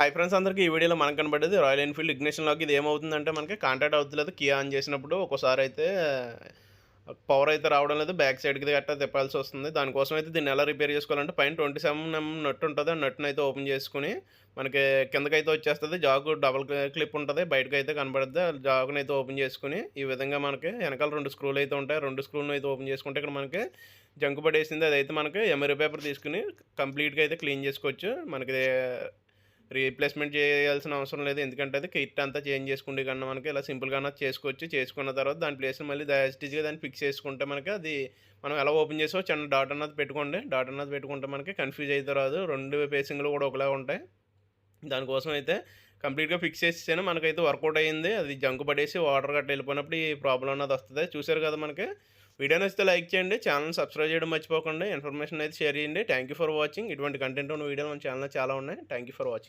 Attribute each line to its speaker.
Speaker 1: Hi friends అందరికీ ఈ వీడియోలో మనకు కనబడేది రాయల్ ఎన్ఫీల్డ్ ఇగ్నిషన్లోకి ఇది ఏమవుతుందంటే మనకి కాంటాక్ట్ అవుతలేదు కియా ఆన్ చేసినప్పుడు ఒకసారి అయితే పవర్ అయితే రావడం లేదు బ్యాక్ సైడ్కి గట్టా తిప్పాల్సి వస్తుంది. దానికోసం అయితే దీన్ని ఎలా రిపేర్ చేసుకోవాలంటే పైన ట్వంటీ సెవెన్ ఎం నట్ ఉంటుంది ఆ నట్ను అయితే ఓపెన్ చేసుకుని మనకి కిందకైతే వచ్చేస్తుంది జాకు డబుల్ క్లిప్ ఉంటుంది బయటకు అయితే కనబడుద్ది ఆ అయితే ఓపెన్ చేసుకుని ఈ విధంగా మనకి వెనకాల రెండు స్క్రూలు అయితే ఉంటాయి. రెండు స్క్రూలను అయితే ఓపెన్ చేసుకుంటే ఇక్కడ మనకి జంకు పడేసింది అదైతే మనకి ఎమరీ పేపర్ తీసుకుని కంప్లీట్గా అయితే క్లీన్ చేసుకోవచ్చు. మనకి రీప్లేస్మెంట్ చేయాల్సిన అవసరం లేదు. ఎందుకంటే అది కిట్ అంతా చేంజ్ చేసుకుంటే కన్నా మనకి ఇలా సింపుల్గా చేసుకోవచ్చు. చేసుకున్న తర్వాత దాని ప్లేస్ మళ్ళీ యాజిటీజ్గా దాన్ని ఫిక్స్ చేసుకుంటే మనకి అది మనం ఎలా ఓపెన్ చేసో చిన్న డాట్ అన్నది పెట్టుకోండి. డాట్ అన్నది పెట్టుకుంటే మనకి కన్ఫ్యూజ్ అయితే రాదు. రెండు పేసింగ్లు కూడా ఒకలా ఉంటాయి. దానికోసం అయితే కంప్లీట్గా ఫిక్స్ చేసేసాను మనకైతే వర్కౌట్ అయ్యింది. అది జంకు పడేసి వాటర్ గట్ట వెళ్ళిపోయినప్పుడు ఈ ప్రాబ్లం అన్నది వస్తుంది. చూసారు కదా మనకి? వీడియో నచ్చితే లైక్ చేయండి. ఛానల్ సబ్స్క్రైబ్ చేయడం మర్చిపోకండి. ఇన్ఫర్మేషన్ అయితే షేర్ చేయండి. థ్యాంక్ యూ ఫర్ వాచింగ్ ఇటువంటి కంటెంట్ ఉన్న వీడియోలు మన ఛానల్లో చాలా ఉన్నాయి. Thank you for watching